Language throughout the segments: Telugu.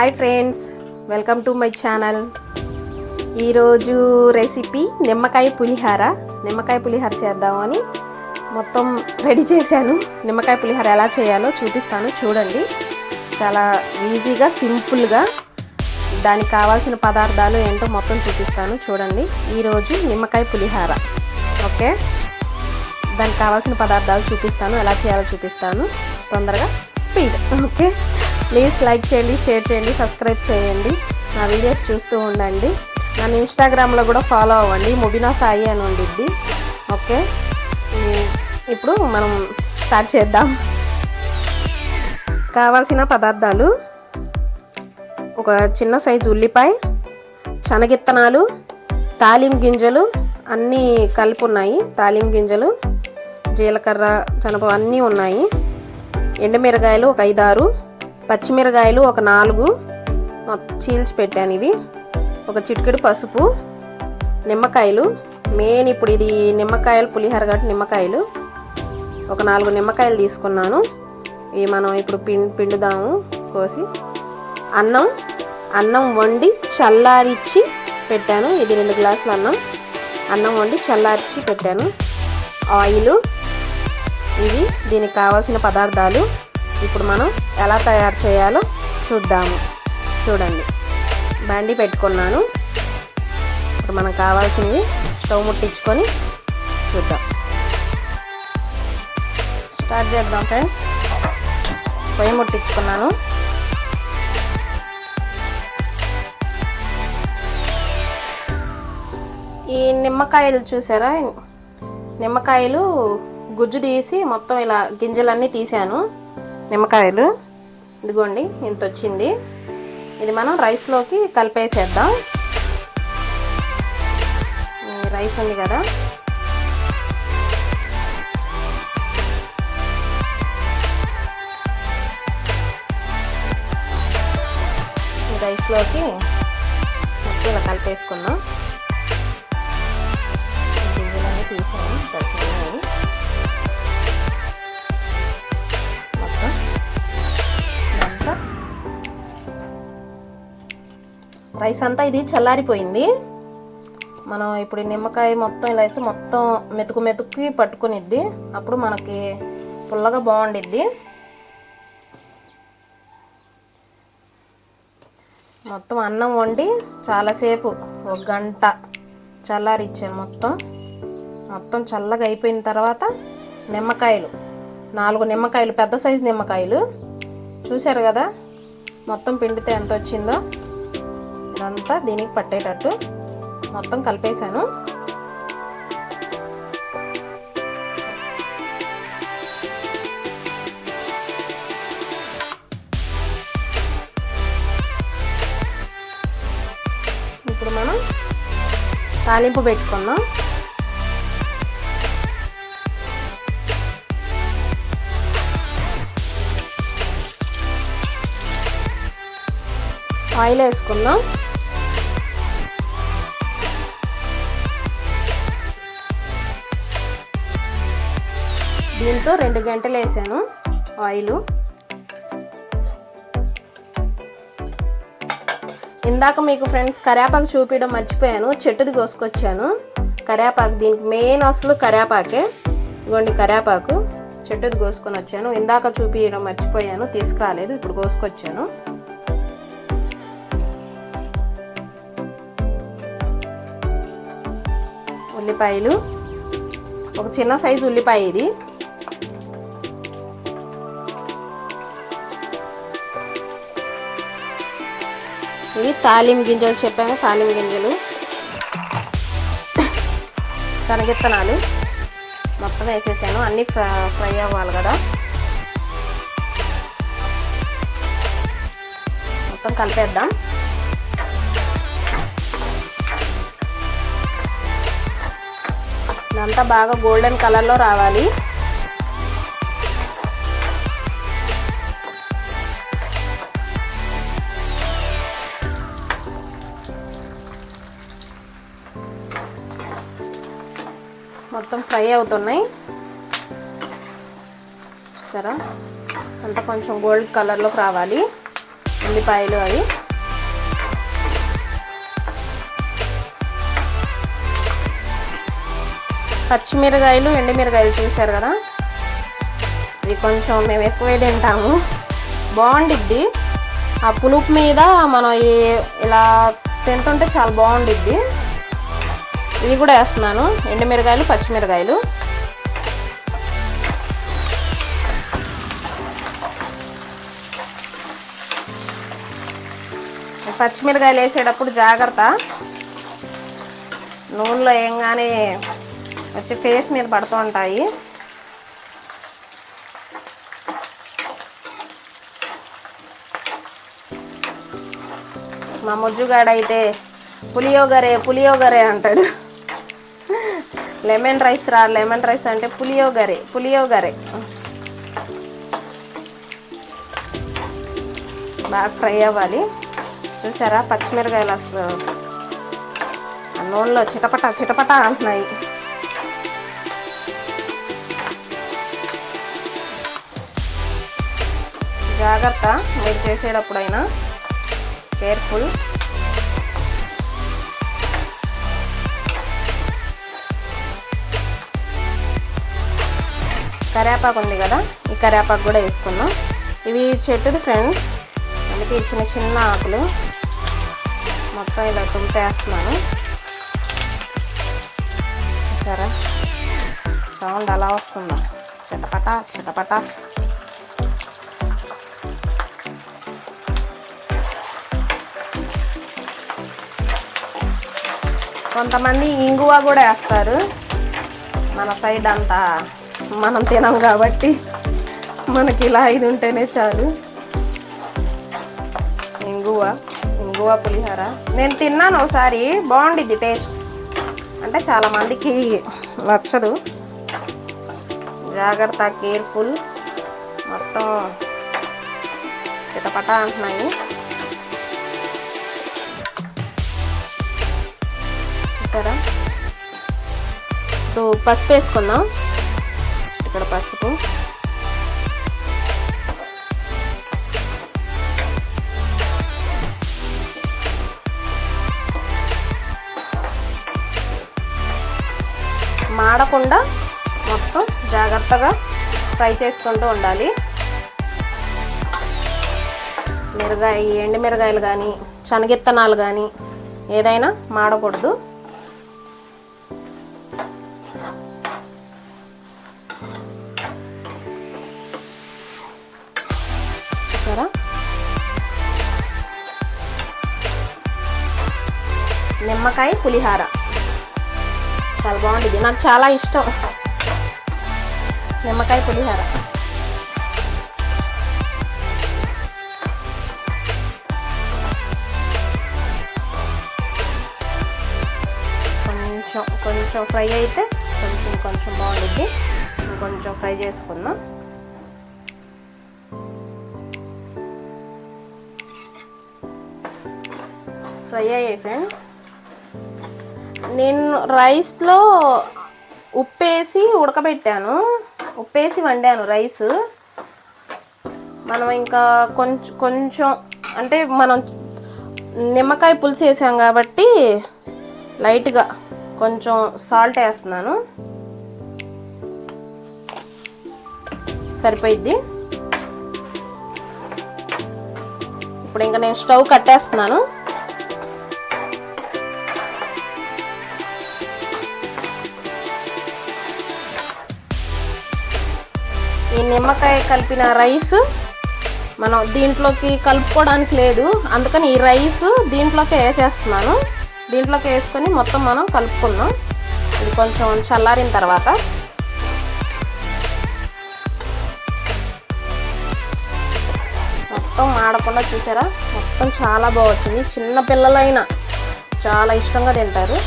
Hi friends welcome to my channel ఈరోజు రెసిపీ నిమ్మకాయ పులిహార. నిమ్మకాయ పులిహార చేద్దామని మొత్తం రెడీ చేశాను. నిమ్మకాయ పులిహార ఎలా చేయాలో చూపిస్తాను చూడండి. చాలా ఈజీగా సింపుల్గా దానికి కావాల్సిన పదార్థాలు ఏంటో మొత్తం చూపిస్తాను చూడండి. ఈరోజు నిమ్మకాయ పులిహార. ఓకే? దానికి కావాల్సిన పదార్థాలు చూపిస్తాను ఎలా చేయాలో చూపిస్తాను. తొందరగా స్పీడ్ ఓకే? ప్లీజ్ లైక్ చేయండి షేర్ చేయండి సబ్స్క్రైబ్ చేయండి. నా వీడియోస్ చూస్తూ ఉండండి. నన్ను ఇన్స్టాగ్రామ్లో కూడా ఫాలో అవ్వండి. ముబినా సాయి అని ఉండిద్ది. ఓకే? ఇప్పుడు మనం స్టార్ట్ చేద్దాం. కావాల్సిన పదార్థాలు. ఒక చిన్న సైజు ఉల్లిపాయ శనగిత్తనాలు తాలిం గింజలు అన్నీ కలిపి ఉన్నాయి తాలిం గింజలు జీలకర్ర శనగ అన్నీ ఉన్నాయి. ఎండుమిరగాయలు ఒక ఐదారు. పచ్చిమిరకాయలు ఒక నాలుగు. చీల్చి పెట్టాను ఇవి. ఒక చిటికెడు పసుపు నిమ్మకాయలు. మెయిన్ ఇప్పుడు ఇది నిమ్మకాయలు పులిహోర కాబట్టి నిమ్మకాయలు. ఒక నాలుగు నిమ్మకాయలు తీసుకున్నాను. ఇవి మనం ఇప్పుడు పిం పిండుదాము కోసి. అన్నం అన్నం వండి చల్లారిచ్చి పెట్టాను. ఇది రెండు గ్లాసులు అన్నం. అన్నం వండి చల్లారిచ్చి పెట్టాను. ఆయిల్. ఇవి దీనికి కావాల్సిన పదార్థాలు. ఇప్పుడు మనం ఎలా తయారు చేయాలో చూద్దాము. చూడండి. బండి పెట్టుకున్నాను. ఇప్పుడు మనకు కావాల్సినవి స్టవ్ ముట్టించుకొని చూద్దాం. స్టార్ట్ చేద్దాం ఫ్రెండ్స్. పొయ్యి ముట్టించుకున్నాను. ఈ నిమ్మకాయలు చూసారా? నిమ్మకాయలు గుజ్జు తీసి మొత్తం ఇలా గింజలన్నీ తీసాను నిమ్మకాయలు. ఇదిగోండి ఇంత వచ్చింది ఇది మనం రైస్లోకి కలిపేసేద్దాం. రైస్ ఉంది కదా. రైస్లోకి ఇలా కలిపేసుకుందాం. రైస్ అంతా ఇది చల్లారిపోయింది. మనం ఇప్పుడు నిమ్మకాయ మొత్తం ఇలా వేస్తే మొత్తం మెతుకు మెతుక్కి పట్టుకునిద్ది. అప్పుడు మనకి పుల్లగా బాగుండిద్ది. మొత్తం అన్నం వండి చాలాసేపు ఒక గంట చల్లారిచ్చాను మొత్తం. మొత్తం చల్లగా అయిపోయిన తర్వాత నిమ్మకాయలు నాలుగు నిమ్మకాయలు పెద్ద సైజు నిమ్మకాయలు. చూశారు కదా మొత్తం పిండితే ఎంత వచ్చిందో ఇదంతా దీనికి పట్టేటట్టు మొత్తం కలిపేశాను. ఇప్పుడు మనం తాలింపు పెట్టుకుందాం. ఆయిల్ వేసుకుందాం. దీంతో రెండు గంటలు వేసాను. ఆయిల్. ఇందాక మీకు ఫ్రెండ్స్ కరేపాకు చూపించడం మర్చిపోయాను. చెట్టుది కోసుకొచ్చాను. కరేపాకు దీనికి మెయిన్ అసలు కరేపాకే. ఇవ్వండి కరేపాకు. చెట్టుది కోసుకొని వచ్చాను. ఇందాక చూపించడం మర్చిపోయాను. తీసుకురాలేదు. ఇప్పుడు కోసుకొచ్చాను. ఉల్లిపాయలు. ఒక చిన్న సైజు ఉల్లిపాయ ఇది. ఇవి తాలిం గింజలు చెప్పాను తాలిం గింజలు. శనగిత్తనాలు మొత్తం వేసేసాను. అన్నీ ఫ్రై ఫ్రై అవ్వాలి కదా. మొత్తం కలిపేద్దాం. ఇదంతా బాగా గోల్డెన్ కలర్లో రావాలి. ఫ్రై అవుతున్నాయి. సరే. అంతా కొంచెం గోల్డ్ కలర్లోకి రావాలి. ఉల్లిపాయలు అవి. పచ్చిమిరకాయలు ఎండుమిరకాయలు చూశారు కదా? ఇవి కొంచెం మేము ఎక్కువే తింటాము. బాగుండిద్ది. ఆ పులుపు మీద మనం ఇలా తింటుంటే చాలా బాగుండిద్ది. ఇవి కూడా వేస్తున్నాను. ఎండుమిరకాయలు పచ్చిమిరకాయలు పచ్చిమిరకాయలు వేసేటప్పుడు జాగ్రత్త. నూనెలో ఏంగానే వచ్చి ఫేస్ మీద పడుతూ ఉంటాయి. మా ముజ్జుగాడైతే పులియోగరే పులియోగరే అంటాడు. లెమన్ రైస్ రా లెమన్ రైస్ అంటే పులియోగరే పులియోగరే బాగా ఫ్రై అవ్వాలి. చూసారా? పచ్చిమిరకాయలు అసలు. ఆ నూనెలో చిటపట చిటపట అంటున్నాయి. జాగ్రత్త మీరు చేసేటప్పుడైనా కేర్ఫుల్. కరేపాకు ఉంది కదా ఈ కరేపాకు కూడా వేసుకున్నాం ఇవి చెట్టుది ఫ్రెండ్స్ అందుకే ఈ చిన్న చిన్న ఆకులు మొత్తం ఇలా తుంపేస్తున్నాను. సరే సౌండ్ అలా వస్తుందా? చిటపట చిటపట. కొంతమంది ఇంగువ కూడా వేస్తారు. మన సైడ్ అంతా. మనం తినం కాబట్టి మనకి ఇలా ఇది ఉంటేనే చాలు. ఇంగువ ఇంగువ పులిహోర. నేను తిన్నాను ఒకసారి బాగుండిద్ది టేస్ట్. అంటే చాలా మందికి నచ్చదు. జాగ్రత్త కేర్ఫుల్. మొత్తం చిటపట అంటున్నాయి. చూసారా? ఇప్పుడు పసుపు వేసుకుందాం. ఇక్కడ పసుపు. మాడకుండా మొత్తం జాగ్రత్తగా ఫ్రై చేసుకుంటూ ఉండాలి. మిరగాయ ఎండు మిరగాయలు కానీ శనగిత్తనాలు కానీ ఏదైనా మాడకూడదు. నిమ్మకాయ పులిహార. చాలా బాగుంటుంది నాకు చాలా ఇష్టం. నిమ్మకాయ పులిహార. కొంచెం కొంచెం ఫ్రై అయితే కొంచెం కొంచెం బాగుంటుంది కొంచెం ఫ్రై చేసుకుందాం. ఫ్రై అయ్యాయి ఫ్రెండ్స్. నేను రైస్లో ఉప్పేసి ఉడకబెట్టాను. ఉప్పేసి వండాను రైస్. మనం ఇంకా కొంచెం కొంచెం అంటే మనం నిమ్మకాయ పులుసు వేసాం కాబట్టి లైట్గా కొంచెం సాల్ట్ వేస్తున్నాను. సరిపోయిద్ది. ఇప్పుడు ఇంకా నేను స్టవ్ కట్టేస్తున్నాను. నిమ్మకాయ కలిపిన రైస్. మనం దీంట్లోకి కలుపుకోవడానికి లేదు. అందుకని ఈ రైస్ దీంట్లోకి వేసేస్తున్నాను. దీంట్లోకి వేసుకొని మొత్తం మనం కలుపుకుందాం ఇది కొంచెం చల్లారిన తర్వాత. మొత్తం ఆడకుండా చూసారా? మొత్తం చాలా బాగుంటుంది చిన్న పిల్లలైనా చాలా ఇష్టంగా తింటారు.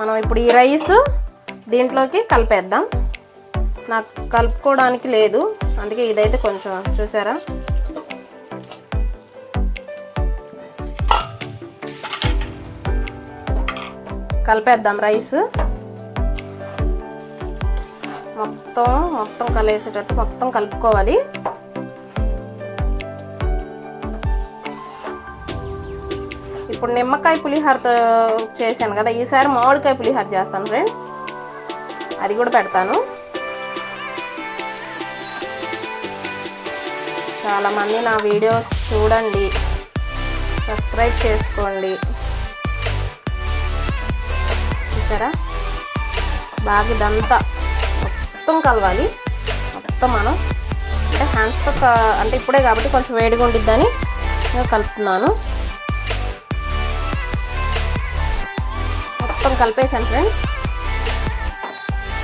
మనం ఇప్పుడు ఈ రైస్ దీంట్లోకి కలిపేద్దాం. నాకు కలుపుకోవడానికి లేదు. అందుకే ఇదైతే కొంచెం చూసారా? కలిపేద్దాం రైస్. మొత్తం మొత్తం కలిసేటట్టు మొత్తం కలుపుకోవాలి. ఇప్పుడు నిమ్మకాయ పులిహోరతో చేశాను కదా ఈసారి మామిడికాయ పులిహోర చేస్తాను ఫ్రెండ్స్ అది కూడా పెడతాను. చాలామంది నా వీడియోస్ చూడండి. సబ్స్క్రైబ్ చేసుకోండి. చూసారా? బాగా ఇదంతా మొత్తం కలవాలి. మొత్తం మనం అంటే హ్యాండ్స్తో అంటే ఇప్పుడే కాబట్టి కొంచెం వేడిగా ఉండిద్దని నేను కలుపుతున్నాను. మొత్తం కలిపేసాను ఫ్రెండ్స్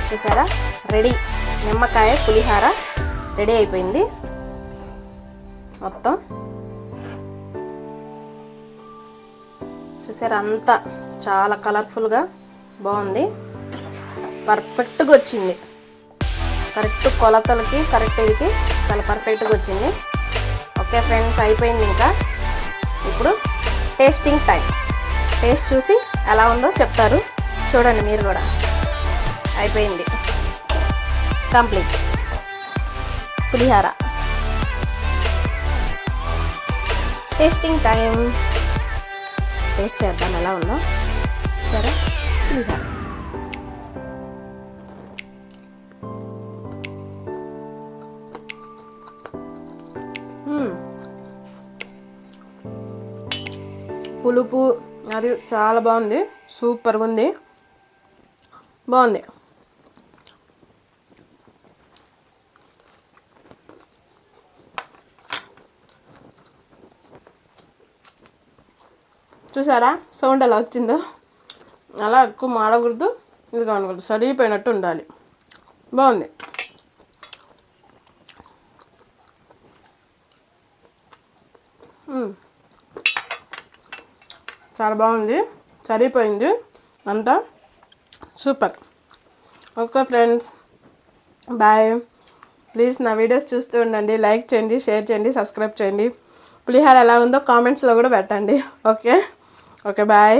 చూసారా? రెడీ. నిమ్మకాయ పులిహార రెడీ అయిపోయింది. మొత్తం. చూసారు అంతా చాలా కలర్ఫుల్గా బాగుంది. పర్ఫెక్ట్గా వచ్చింది. కరెక్ట్ కొలతలకి కరెక్ట్ ఇదికి చాలా పర్ఫెక్ట్గా వచ్చింది. ఓకే ఫ్రెండ్స్ అయిపోయింది ఇంకా. ఇప్పుడు టేస్టింగ్ టైం టేస్ట్ చూసి ఎలా ఉందో చెప్తారు. చూడండి మీరు కూడా. అయిపోయింది. కంప్లీట్ పులిహార. టేస్టింగ్ టైం టేస్ట్ చేద్దాం ఎలా ఉందో. సరే పులిహార hmm. పులుపు అది చాలా బాగుంది. సూపర్గా ఉంది. బాగుంది. చూసారా? సౌండ్ ఎలా వచ్చిందో? అలా ఎక్కువ మాడకూడదు ఇది కానకూడదు సరిపోయినట్టు ఉండాలి. బాగుంది. చాలా బాగుంది. సరిపోయింది అంతా. Super. Okay friends. Bye. Please నా వీడియోస్ చూస్తూ ఉండండి. లైక్ చేయండి షేర్ చేయండి సబ్స్క్రైబ్ చేయండి. పులిహార ఎలా ఉందో కామెంట్స్లో కూడా పెట్టండి. ఓకే? Okay bye